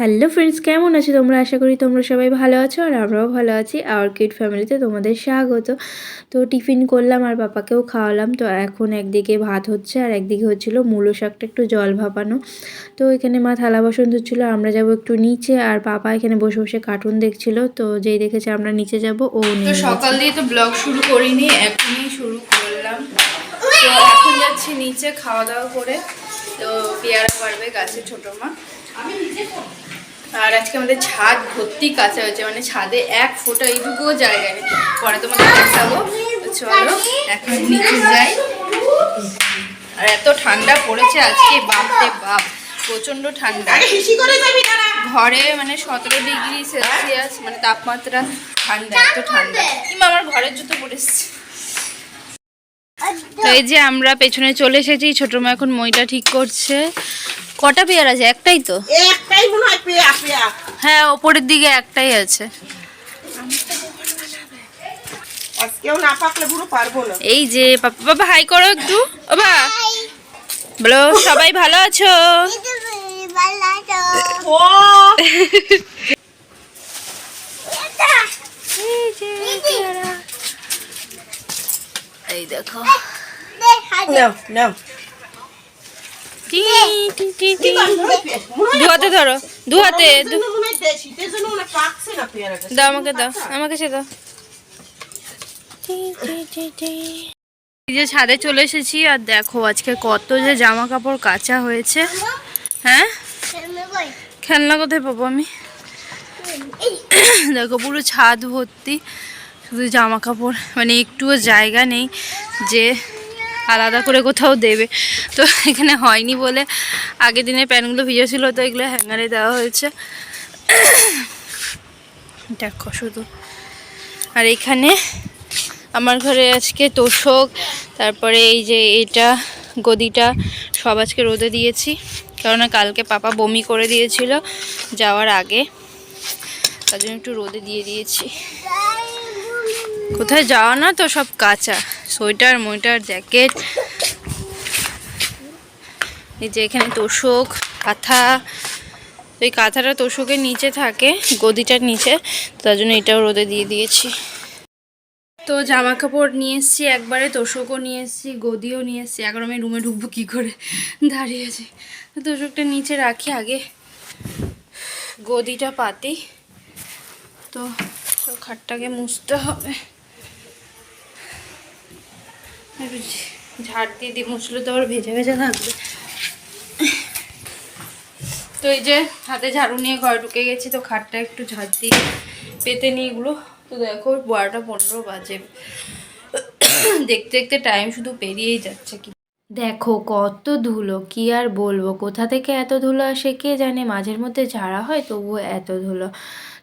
Hello friends কেমন আছো তোমরা? আশা করি তোমরা সবাই ভালো আছো আর আমরাও ভালো আছি। আওয়ার কিড ফ্যামিলিতে তোমাদের স্বাগত। তো টিফিন করলাম আর পাপাকেও খাওয়ালাম। তো এখন একদিকে ভাত হচ্ছে আর একদিকে হচ্ছিল মূলো শাকটা একটু জল ভাপানো। তো এখানে মা থালা বাসন ধুচ্ছিলো আমরা যাব একটু নিচে আর পাপা এখানে বসে বসে কার্টুন দেখছিল। তো যেই দেখেছে আমরা নিচে যাব ও তো সকাল দিয়ে তো ব্লগ শুরু করিনি এখনই শুরু করলাম। তো এখন যাচ্ছি নিচে খাওয়া দাওয়া করে। তো পেয়ারা পারবে গাছে ছোট মা। আর আজকে আমাদের ছাদ ভর্তি কাঁচা হয়েছে মানে ছাদে এক ফোঁটা এইটুকুও জায়গা নেই। পরে তোমাদের দেখাবো। চলো এখন নিচে যাই। আর এত ঠান্ডা পড়েছে আজকে বাপরে বাপ প্রচণ্ড ঠান্ডা। ঘরে মানে সতেরো ডিগ্রি সেলসিয়াস মানে তাপমাত্রা ঠান্ডা এত ঠান্ডা। কিংবা আমার ঘরের জুতো এসছে। তো এই যে আমরা পেছনে চলে এসেছি ছোটো মা এখন মইটা ঠিক করছে। কটা পেয়ার আছে? একটাই তো? একটাই মনে হয় পেয়া পেয়া। হ্যাঁ ওপরের দিকে একটাই আছে। আজকেও না পাকলে পুরো পারব না। এই যে বাবা বাবা হাই করো একটু। বাবা বলো সবাই ভালো আছো? এই দেখো। নাও নাও। টি, টি, টি, টি। দু হাতে ধরো দু হাতে দু- দেশি সেই জন্য পাকছে না পেয়ারাটা। দাও আমাকে দাও আমাকে সে দাও। যে ছাদে চলে এসেছি আর দেখো আজকে কত যে জামা কাপড় কাঁচা হয়েছে। হ্যাঁ? খেলনা কোথায় পাবো আমি? দেখো পুরো ছাদ ভর্তি শুধু জামা কাপড় মানে একটুও জায়গা নেই যে আলাদা করে কোথাও দেবে। তো এখানে হয়নি বলে আগের দিনের ভিজে ছিল, তো এগুলো হ্যাঙ্গারে দেওয়া হয়েছে। দেখো শুধু। আর এখানে আমার ঘরে আজকে তোষক, তারপরে এই যে এটা, গদিটা, সব আজকে রোদে দিয়েছি। কেননা কালকে পাপা বমি করে দিয়েছিল যাওয়ার আগে। তার জন্য একটু রোদে দিয়ে দিয়েছি। কোথায় যাওয়া না তো সব কাঁচা। সোয়েটার মোয়েটার জ্যাকেট, এই যে এখানে তোষক, কাঁথা এই কাঁথাটা তোষকের নিচে থাকে, গদিটার নিচে, তার জন্য এটাও রোদে দিয়ে দিয়েছি। তো জামা কাপড় নিয়ে এসেছি, একবারে তোষকও নিয়ে এসেছি, গদিও নিয়ে এসেছি, এখন আমি রুমে ঢুকবো কী করে? দাঁড়িয়ে আছি। তোষকটা নিচে রাখি আগে, গদিটা পাতি, তো খাটটাকে মুছতে হবে। ঝাড় দিয়ে দিয়ে মুছলে তো আবার ভেজা ভেজা থাকবে। তো এই যে হাতে ঝাড়ু নিয়ে ঘরে ঢুকে গেছি, তো খাটটা একটু ঝাড় দিয়ে পেতে নিই এগুলো। তো দেখো, বারোটা পনেরো বাজে। দেখতে দেখতে টাইম শুধু পেরিয়েই যাচ্ছে কি। দেখো কত ধুলো, কি আর বলব? কোথা থেকে এত ধুলো আসে কে জানে? মাঝের মধ্যে ঝাড়া হয়, তবুও এত ধুলো।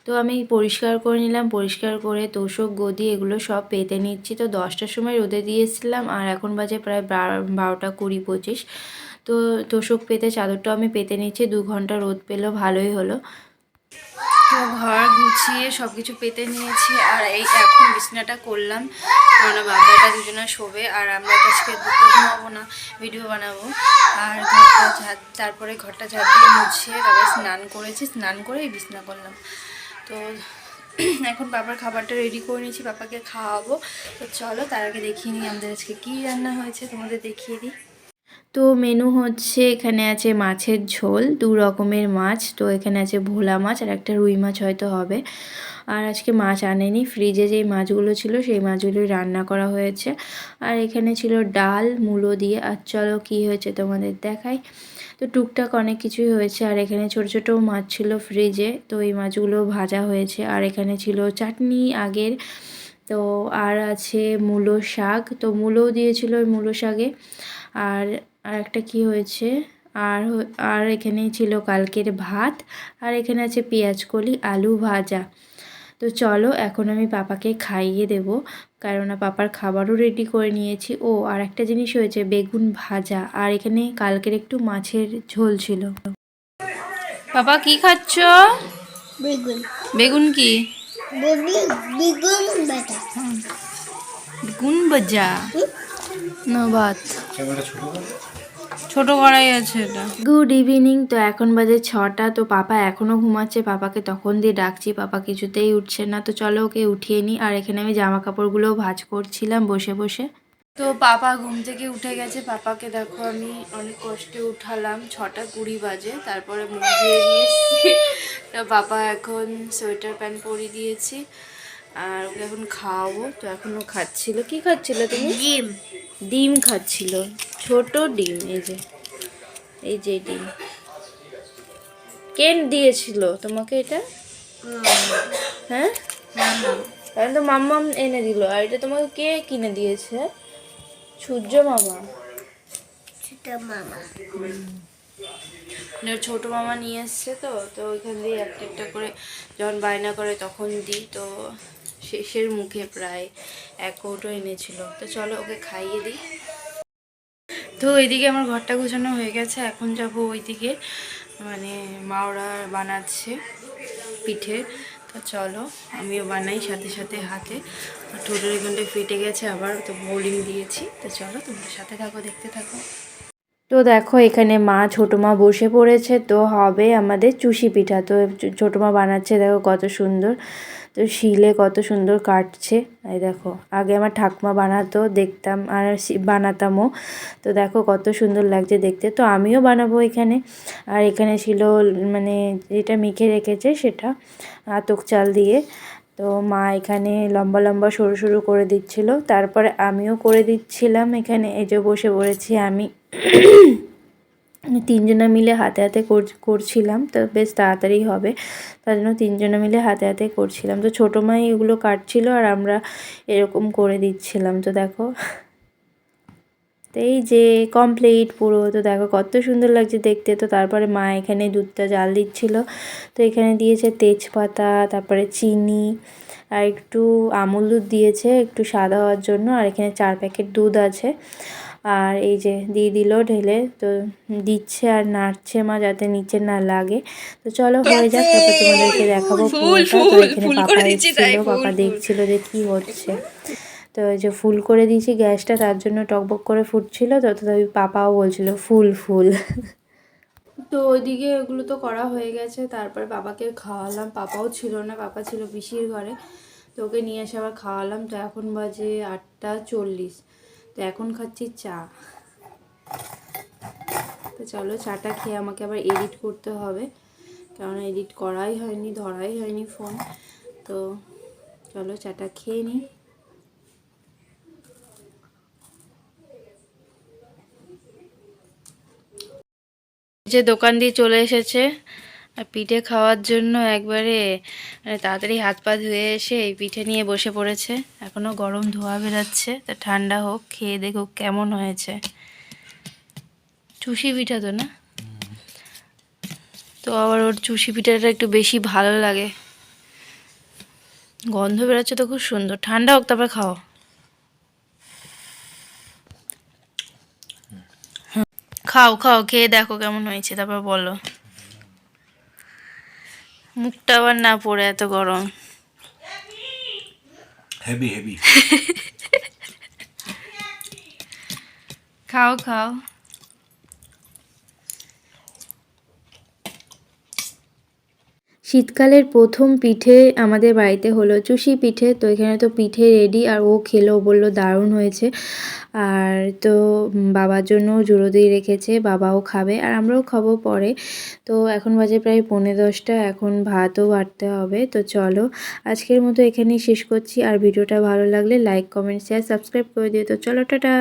তো আমি পরিষ্কার করে নিলাম, পরিষ্কার করে তোষক, গদি এগুলো সব পেতে নিচ্ছি। তো দশটার সময় রোদে দিয়েছিলাম আর এখন বাজে প্রায় বারোটা কুড়ি পঁচিশ। তো তোষক পেতে, চাদরটাও আমি পেতে নিচ্ছি, দু ঘণ্টা রোদ পেল ভালোই হলো। তো ঘর গুছিয়ে সব কিছু পেতে নিয়েছি আর এই এখন বিছনাটা করলাম। কারণ বাবাটা দুজনে শোবে আর আমরা তো আজকে দুপুর ঘুমাবো না, ভিডিও বানাবো। আর ঘরটা ঝাড় তারপরে ঘরটা ঝাড় দিয়ে মুছিয়ে তারপরে স্নান করেছি, স্নান করে এই বিছনা করলাম। তো এখন বাবার খাবারটা রেডি করে নিয়েছি, বাবাকে খাওয়াবো। তো চলো তার আগে দেখিয়ে নিই আমাদের আজকে কী রান্না হয়েছে, তোমাদের দেখিয়ে দিই। তো মেনু হচ্ছে এখানে আছে মাছের ঝোল, দু রকমের মাছ, তো এখানে আছে ভোলা মাছ আর একটা রুই মাছ হয়তো হবে। আর আজকে মাছ আনেনি ফ্রিজে যেই মাছগুলো ছিল সেই মাছগুলোই রান্না করা হয়েছে। আর এখানে ছিল ডাল, মূলো দিয়ে, আর চলো কী হয়েছে তোমাদের দেখাই। তো টুকটাক অনেক কিছুই হয়েছে, আর এখানে ছোট ছোট মাছ ছিল ফ্রিজে তো এই মাছগুলো ভাজা হয়েছে। আর এখানে ছিল চাটনি আগের, তো আর আছে মূলো শাক, তো মূলোও দিয়েছিল ওই মূলো শাকে। আর আর একটা কি হয়েছে? আর আর এখানে ছিল কালকের ভাত আর এখানে আছে পেঁয়াজ কলি আলু ভাজা। তো চলো এখন আমি পাপাকে খাইয়ে দেব কেননা পাপার খাবারও রেডি করে নিয়েছি। ও আর একটা জিনিস হয়েছে বেগুন ভাজা আর এখানে কালকের একটু মাছের ঝোল ছিল। পাপা কি খাচ্ছ? বেগুন। বেগুন কি? বেগুন বেগুন বেগুন ভাজা? না ভাত। ছোট কড়াই আছে এটা। গুড ইভিনিং তো এখন বাজে ছটা তো পাপা এখনও ঘুমাচ্ছে পাপাকে তখন দিয়ে ডাকছি পাপা কিছুতেই উঠছে না তো চলো ওকে উঠিয়ে নিই আর এখানে আমি জামা কাপড়গুলো ভাজ করছিলাম বসে বসে। তো পাপা ঘুম থেকে উঠে গেছে পাপাকে দেখো আমি অনেক কষ্টে উঠালাম ছটা কুড়ি বাজে তারপরে মুখ ধুয়ে নিয়ে এসেছি। তো পাপা এখন সোয়েটার প্যান্ট পরিয়ে দিয়েছি। আর ওকে এখন খাওয়াবো। তো এখনও খাচ্ছিল। কি খাচ্ছিল তুমি? ডিম। ডিম খাচ্ছিল। ছোট ডিম এই যে। এই যে ডিম। কেন দিয়েছিল তোমাকে এটা? হ্যাঁ? তো মাম্মাম এনে দিল। আর এটা তোমাকে কে কিনে দিয়েছে? সূর্য মামা। মামা। মানে ছোট মামা নিয়ে এসছে তো তো ওইখান দিয়ে একটা একটা করে যখন বায়না করে তখন দিই তো শেষের মুখে প্রায় এক কৌটো এনেছিল। তো চলো ওকে খাইয়ে দিই। তো ওইদিকে আমার ঘরটা গোছানো হয়ে গেছে। এখন যাব ওইদিকে মানে মা ওরা বানাচ্ছে পিঠে। তো চলো, আমিও বানাই সাথে সাথে হাতে। ঠোঁটের এখানটায় ফেটে গেছে আবার, তো বোলিং দিয়েছি। তো চলো তোমরা সাথে থাকো, দেখতে থাকো। তো দেখো, এখানে মা ছোটো মা বসে পড়েছে, তো হবে আমাদের চুষি পিঠা। তো চ- ছোটো মা বানাচ্ছে, দেখো কত সুন্দর। তো শিলে কত সুন্দর কাটছে। এই দেখো, আগে আমার ঠাকুমা বানাতো, দেখতাম আর বানাতামও। তো দেখো কত সুন্দর লাগছে দেখতে। তো আমিও বানাবো এখানে। আর এখানে ছিল মানে যেটা মেখে রেখেছে সেটা, আতক চাল দিয়ে। তো মা এখানে লম্বা লম্বা, সরু সরু করে দিচ্ছিল। তারপরে আমিও করে দিচ্ছিলাম এখানে। এই যে বসে পড়েছি আমি। তিনজনা মিলে হাতে হাতে কর- করছিলাম, তো বেশ তাড়াতাড়ি হবে। তার জন্য তিনজনা মিলে হাতে হাতে করছিলাম। তো ছোটো মাই এগুলো কাটছিল আর আমরা এরকম করে দিচ্ছিলাম। তো দেখো, তো এই যে কমপ্লিট পুরো, তো দেখো কত সুন্দর লাগছে দেখতে। তো তারপরে মা এখানে দুধটা জাল দিচ্ছিল। তো এখানে দিয়েছে তেজপাতা, তারপরে চিনি আর একটু আমুল দুধ দিয়েছে, একটু সাদা হওয়ার জন্য। আর এখানে চার প্যাকেট দুধ আছে। আর এই যে দিয়ে দিল ঢেলে তো দিচ্ছে আর নাড়ছে মা যাতে নিচে না লাগে। তো চলো হয়ে যাক তারপর তোমাদেরকে দেখাবো ফুলটা। তো এখানে পাপা এসেছিল পাপা দেখছিল যে কি হচ্ছে। তো এই যে ফুল করে দিয়েছি গ্যাসটা তার জন্য টকবক করে ফুটছিল তো তথাপি পাপাও বলছিল ফুল ফুল। তো ওইদিকে ওগুলো তো করা হয়ে গেছে তারপরে বাবাকে খাওয়ালাম। পাপাও ছিল না পাপা ছিল পিসির ঘরে। তো ওকে নিয়ে এসে আবার খাওয়ালাম। তো এখন বাজে আটটা চল্লিশ। তো এখন খাচ্ছি চা। তো চলো চাটা খেয়ে আমাকে আবার এডিট করতে হবে। কারণ এডিট করাই হয়নি, ধরাই হয়নি ফোন তো চলো চাটা খেয়ে নিই। যে দোকান দিয়ে চলে এসেছে। আর পিঠে খাওয়ার জন্য একবারে মানে তাড়াতাড়ি হাত পা ধুয়ে এসে এই পিঠে নিয়ে বসে পড়েছে। এখনও গরম ধোয়া বেরাচ্ছে, তা ঠান্ডা হোক, খেয়ে দেখুক কেমন হয়েছে। চুষি পিঠা তো না? তো আবার ওর চুষি পিঠাটা একটু বেশি ভালো লাগে। গন্ধ বেরোচ্ছে তো খুব সুন্দর। ঠান্ডা হোক, তারপর খাও। খাও খাও, খেয়ে দেখো কেমন হয়েছে, তারপর বলো। মুখটা আবার না পড়ে এত গরম। হেভি হেভি খাও খাও। শীতকালের প্রথম পিঠে আমাদের বাড়িতে হলো চুষি পিঠে, তো এখানে তো পিঠে রেডি আর ও খেলো বলল দারুণ হয়েছে। আর তো বাবার জন্য জুড়ো দিয়ে রেখেছে, বাবাও খাবে আর আমরাও খাব পরে। তো এখন বাজে প্রায় পৌনে দশটা, এখন ভাতও বাড়তে হবে, তো চলো আজকের মতো এখানেই শেষ করছি। আর ভিডিওটা ভালো লাগলে লাইক কমেন্ট শেয়ার সাবস্ক্রাইব করে দিও। তো চলো, টাটা!